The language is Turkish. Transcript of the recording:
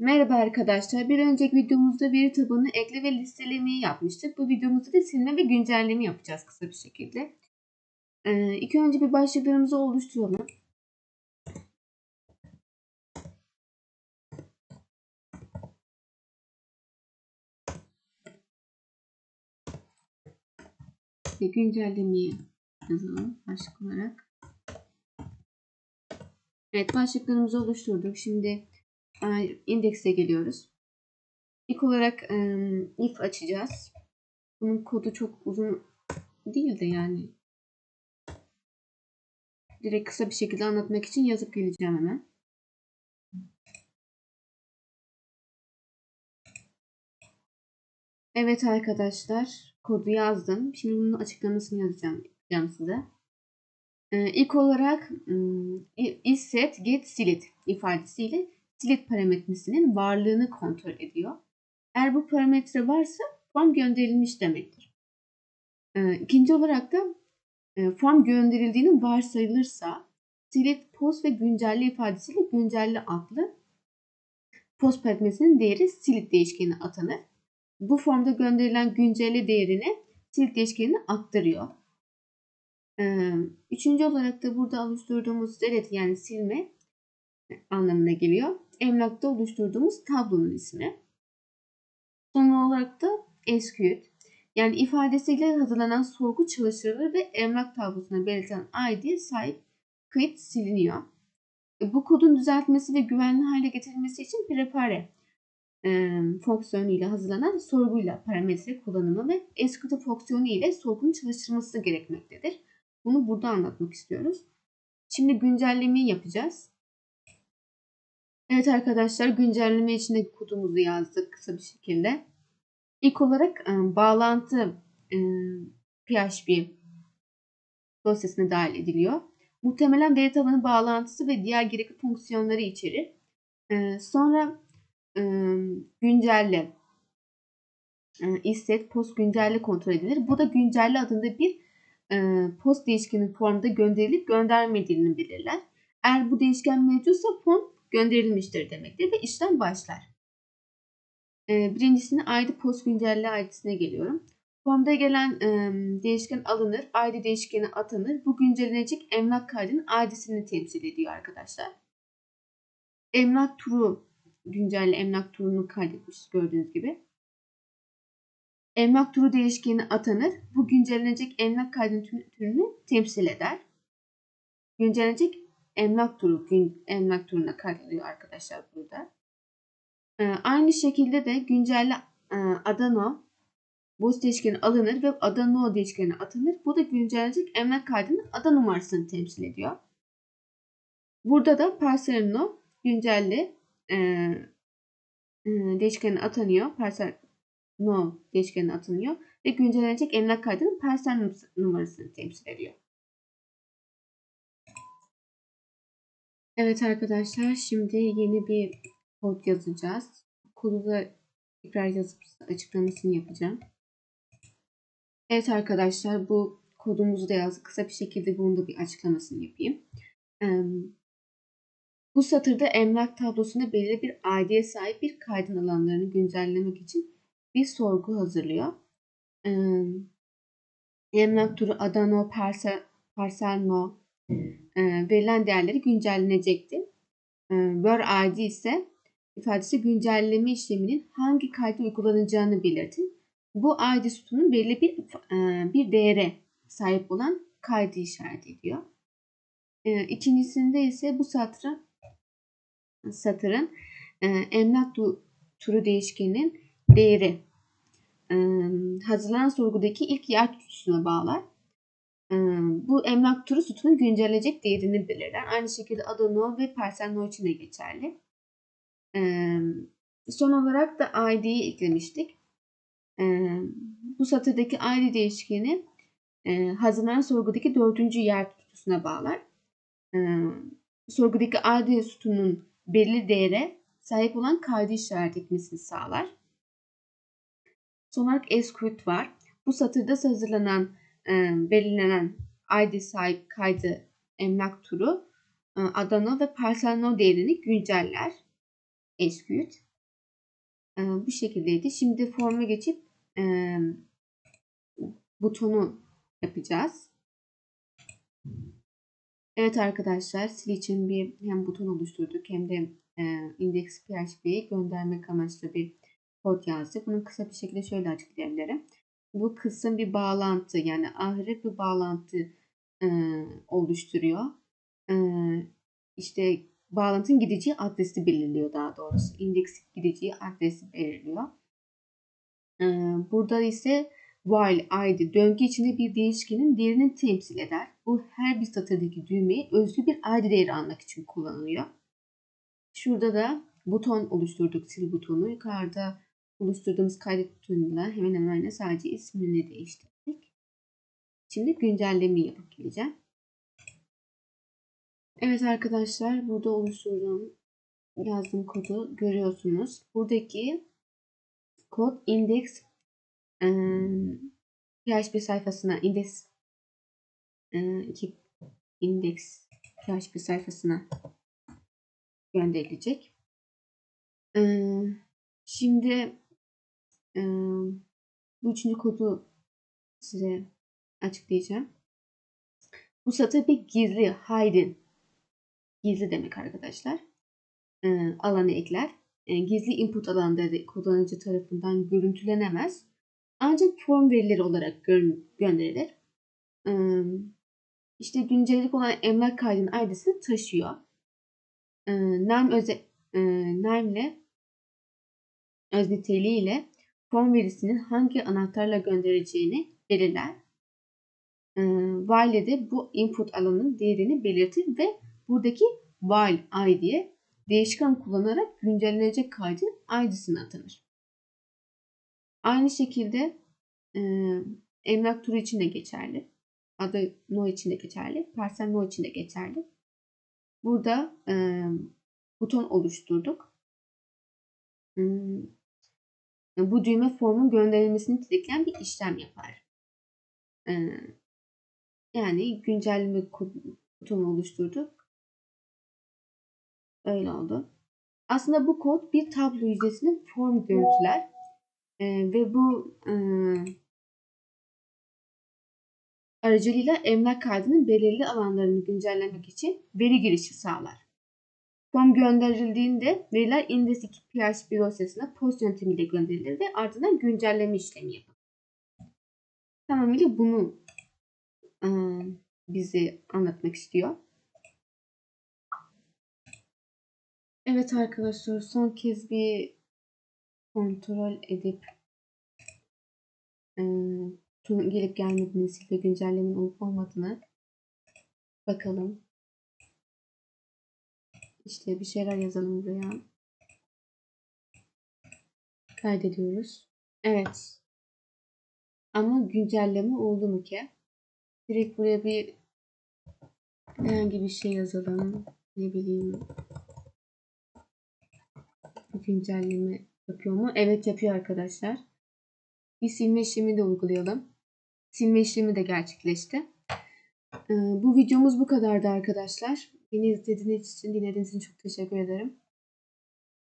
Merhaba arkadaşlar. Bir önceki videomuzda veri tabanı ekle ve listelemeyi yapmıştık. Bu videomuzda da silme ve güncelleme yapacağız kısa bir şekilde. Ee, ilk önce bir başlıklarımızı oluşturalım. Ve güncellemeyi yazalım başlık olarak. Evet başlıklarımızı oluşturduk. Şimdi indekse geliyoruz. İlk olarak if açacağız. Bunun kodu çok uzun değil de yani. Direkt kısa bir şekilde anlatmak için yazıp geleceğim hemen. Evet arkadaşlar kodu yazdım. Şimdi bunun açıklamasını yazacağım, size. Ee, ilk olarak isset get silit ifadesiyle silit parametresinin varlığını kontrol ediyor. Eğer bu parametre varsa form gönderilmiş demektir. Ee, ikinci olarak da e, form gönderildiğinin varsayılırsa silit post ve güncelle ifadesiyle güncelle adlı post parametresinin değeri silit değişkenine atanır. Bu formda gönderilen güncelle değerini silit değişkenine aktarıyor. Ee, üçüncü olarak da burada oluşturduğumuz delete yani silme anlamına geliyor. Emlakta oluşturduğumuz tablonun ismi. Son olarak da execute yani ifadesiyle hazırlanan sorgu çalıştırılır ve emlak tablosuna belirtilen ID sahip kayıt siliniyor. E, bu kodun düzeltmesi ve güvenli hale getirilmesi için prepare e, fonksiyonu ile hazırlanan sorguyla parametre kullanımı ve execute fonksiyonu ile sorgunun çalıştırılması gerekmektedir. Bunu burada anlatmak istiyoruz. Şimdi güncellemeyi yapacağız. Evet arkadaşlar güncelleme içindeki kodumuzu yazdık kısa bir şekilde. İlk olarak e, bağlantı e, PHP dosyasına dahil ediliyor. Muhtemelen veri tabanı bağlantısı ve diğer gerekli fonksiyonları içerir. E, sonra e, güncelle e, istet post güncelle kontrol edilir. Bu da güncelle adında bir e, post değişkenin formda gönderilip göndermediğini belirler. Eğer bu değişken mevcutsa form gönderilmiştir demektir ve işlem başlar. Ee, birincisini ID post güncelle ID'sine geliyorum. Formda gelen değişken alınır, ID değişkeni atanır. Bu güncellenecek emlak kaydının ID'sini temsil ediyor arkadaşlar. Emlak turu güncelle emlak turunu kaydetmiş gördüğünüz gibi. Emlak turu değişkeni atanır. Bu güncellenecek emlak kaydının türünü temsil eder. Güncellenecek emlak turu gün, emlak turuna kaydediyor arkadaşlar burada. Ee, aynı şekilde de güncelle e, Adano boz değişkeni alınır ve Adano değişkeni atanır. Bu da güncellenecek emlak kaydının ada numarasını temsil ediyor. Burada da Parserino güncelli değişkeni atanıyor. Parsel no değişkeni atanıyor ve güncellenecek emlak kaydının parsel numarasını temsil ediyor. Evet arkadaşlar şimdi yeni bir kod yazacağız. Kodu da tekrar yazıp açıklamasını yapacağım. Evet arkadaşlar bu kodumuzu da yazdık. Kısa bir şekilde bunun da bir açıklamasını yapayım. Bu satırda emlak tablosunda belirli bir ID'ye sahip bir kaydın alanlarını güncellemek için bir sorgu hazırlıyor. Emlak turu Adano, Parsel, Parsel No, e, verilen değerleri güncellenecekti. E, where id ise ifadesi güncelleme işleminin hangi kayda uygulanacağını belirtir. Bu id sütunun belli bir e, bir değere sahip olan kaydı işaret ediyor. E, ikincisinde ise bu satırın satırın e, emlak turu değişkeninin değeri hazırlanan sorgudaki ilk yer tutusuna bağlar bu emlak turu sütunun güncelleyecek değerini belirler. Aynı şekilde Adano ve parsel no için de geçerli. Son olarak da ID'yi eklemiştik. Bu satırdaki ID değişkeni hazırlanan sorgudaki dördüncü yer tutusuna bağlar. Sorgudaki ID sütunun belirli değere sahip olan kaydı işaret etmesini sağlar. Son olarak execute var. Bu satırda hazırlanan e, belirlenen ID sahip kaydı emlak turu e, Adana ve Parsano değerini günceller. Execute. Bu şekildeydi. Şimdi forma geçip e, butonu yapacağız. Evet arkadaşlar sil için bir hem buton oluşturduk hem de e, index PHP'yi göndermek amaçlı bir kod yazdık. Bunu kısa bir şekilde şöyle açıklayabilirim. Bu kısım bir bağlantı yani ahiret bir bağlantı e, oluşturuyor. E, işte bağlantının gideceği adresi belirliyor daha doğrusu. İndeks gideceği adresi belirliyor. E, burada ise while id döngü içinde bir değişkenin değerini temsil eder. Bu her bir satırdaki düğmeyi özgü bir id değeri almak için kullanılıyor. Şurada da buton oluşturduk sil butonu. Yukarıda oluşturduğumuz kaydet butonuyla hemen hemen aynı sadece ismini değiştirdik. Şimdi güncelleme yapıp geleceğim. Evet arkadaşlar burada oluşturduğum yazdığım kodu görüyorsunuz. Buradaki kod index PHP sayfasına index iki index PHP sayfasına gönderilecek. Şimdi bu üçüncü kodu size açıklayacağım. Bu satır bir gizli, hidden. Gizli demek arkadaşlar. alanı ekler. gizli input alanları kullanıcı tarafından görüntülenemez. Ancak form verileri olarak gö gönderilir. İşte güncellik olan emlak kaydının ID'sini taşıyor. NAM öze, NAM ile öz niteliği ile form verisinin hangi anahtarla göndereceğini belirler. E, while de bu input alanının değerini belirtir ve buradaki while id'ye değişken kullanarak güncellenecek kaydın id'sini atanır. Aynı şekilde e, emlak turu için de geçerli. Adı no için de geçerli. Parsel no için de geçerli. Burada e, buton oluşturduk. Hmm, bu düğme formun gönderilmesini tetikleyen bir işlem yapar. Ee, yani güncelleme butonu oluşturduk. Öyle oldu. Aslında bu kod bir tablo yüzdesinin form görüntüler ee, ve bu e, aracılığıyla emlak kaydının belirli alanlarını güncellemek için veri girişi sağlar. Form gönderildiğinde veriler Index 2 PHP dosyasına post yöntemiyle gönderilir ve ardından güncelleme işlemi yapılır. Tamamıyla bunu bize anlatmak istiyor. Evet arkadaşlar son kez bir kontrol edip gelip gelmediğini, ve güncellemenin olup olmadığını bakalım. İşte bir şeyler yazalım buraya. Kaydediyoruz. Evet. Ama güncelleme oldu mu ki? Direkt buraya bir herhangi bir şey yazalım. Ne bileyim. Bir güncelleme yapıyor mu? Evet yapıyor arkadaşlar. Bir silme işlemi de uygulayalım. Silme işlemi de gerçekleşti. Ee, bu videomuz bu kadardı arkadaşlar. Beni izlediğiniz için, dinlediğiniz için çok teşekkür ederim.